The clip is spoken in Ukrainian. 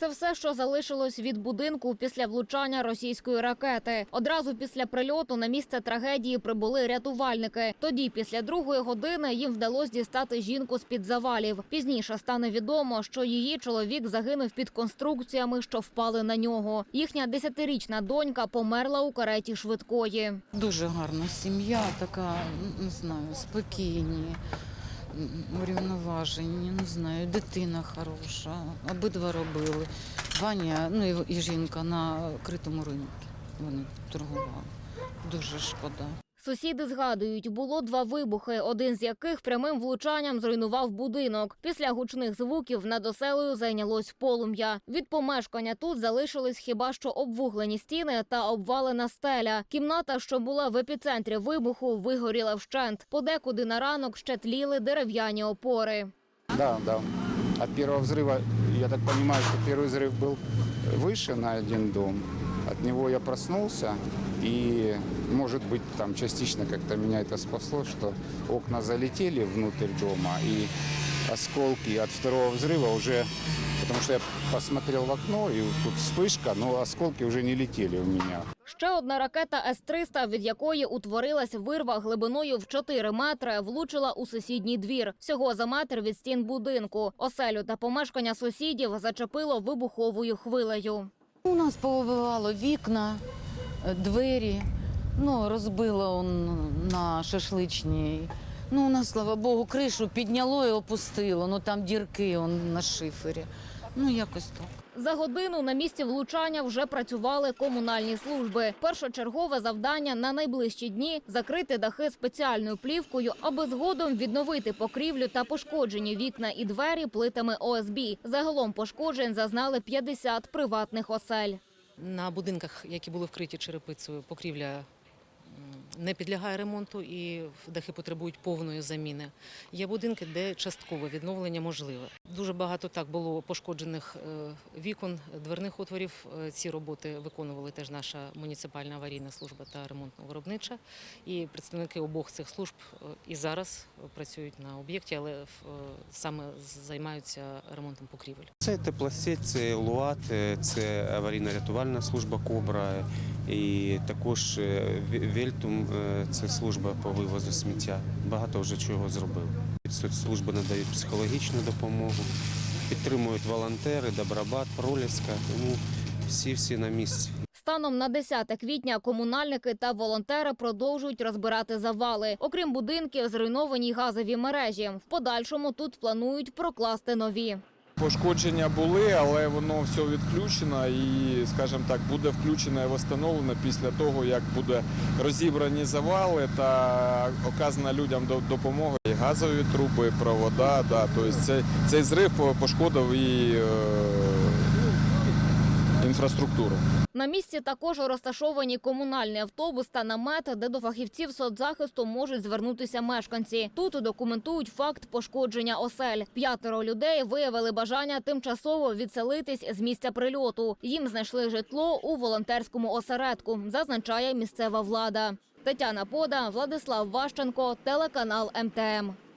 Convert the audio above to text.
Це все, що залишилось від будинку після влучання російської ракети. Одразу після прильоту на місце трагедії прибули рятувальники. Тоді, після другої години, їм вдалося дістати жінку з під завалів. Пізніше стане відомо, що її чоловік загинув під конструкціями, що впали на нього. Їхня десятирічна донька померла у кареті швидкої. Дуже гарна сім'я, така, не знаю, спокійні, урівноважені, не знаю, дитина хороша, обидва робили. Ваня, ну і, жінка на критому ринку. Вони торгували. Дуже шкода. Сусіди згадують, було два вибухи, один з яких прямим влучанням зруйнував будинок. Після гучних звуків над оселею зайнялось полум'я. Від помешкання тут залишились хіба що обвуглені стіни та обвалена стеля. Кімната, що була в епіцентрі вибуху, вигоріла вщент. Подекуди на ранок ще тліли дерев'яні опори. Да, да. От первого взрыва, я так понимаю, что первый взрыв был выше на один дом. От него я проснулся, и, может быть, там частично как-то меня это спасло, что окна залетели внутрь дома, и осколки от второго взрыва уже, потому что я посмотрел в окно, и тут вспышка, но осколки уже не летели в меня. Ще одна ракета С-300, від якої утворилась вирва глибиною в 4 метри, влучила у сусідній двір. Всього за метр від стін будинку. Оселю та помешкання сусідів зачепило вибуховою хвилею. У нас повибивало вікна, е, двері, ну, розбило на шашличній. Ну, у нас, слава Богу, кришу підняло і опустило, ну там дірки он на шифері. Ну, якось так. За годину на місці влучання вже працювали комунальні служби. Першочергове завдання на найближчі дні закрити дахи спеціальною плівкою, аби згодом відновити покрівлю та пошкоджені вікна і двері плитами ОСБ. Загалом пошкоджень зазнали 50 приватних осель. На будинках, які були вкриті черепицею, покрівля не підлягає ремонту і дахи потребують повної заміни. Є будинки, де часткове відновлення можливе. Дуже багато так було пошкоджених е, вікон, дверних отворів. Е, Ці роботи виконували теж наша муніципальна аварійна служба та ремонтно-виробнича. І представники обох цих служб е, і зараз працюють на об'єкті, але саме займаються ремонтом покрівель. Це теплосеть, це ЛУАТ, це аварійно-рятувальна служба Кобра і також Вельтум це служба по вивозу сміття. Багато вже чого зробили. Соцслужби надають психологічну допомогу, підтримують волонтери, Добробат, Проліска, тому всі-всі на місці. Станом на 10 квітня комунальники та волонтери продовжують розбирати завали. Окрім будинків, зруйновані газові мережі. В подальшому тут планують прокласти нові. Пошкодження були, але воно все відключено і, скажімо так, буде включено і встановлено після того, як буде розібрані завали та оказана людям до- допомога. І газові труби, провода. Да, тобто цей, цей зрив пошкодив і е, інфраструктуру. На місці також розташовані комунальний автобус та намет, де до фахівців соцзахисту можуть звернутися мешканці. Тут документують факт пошкодження осель. П'ятеро людей виявили бажання тимчасово відселитись з місця прильоту. Їм знайшли житло у волонтерському осередку, зазначає місцева влада. Тетяна Пода, Владислав Ващенко, телеканал МТМ.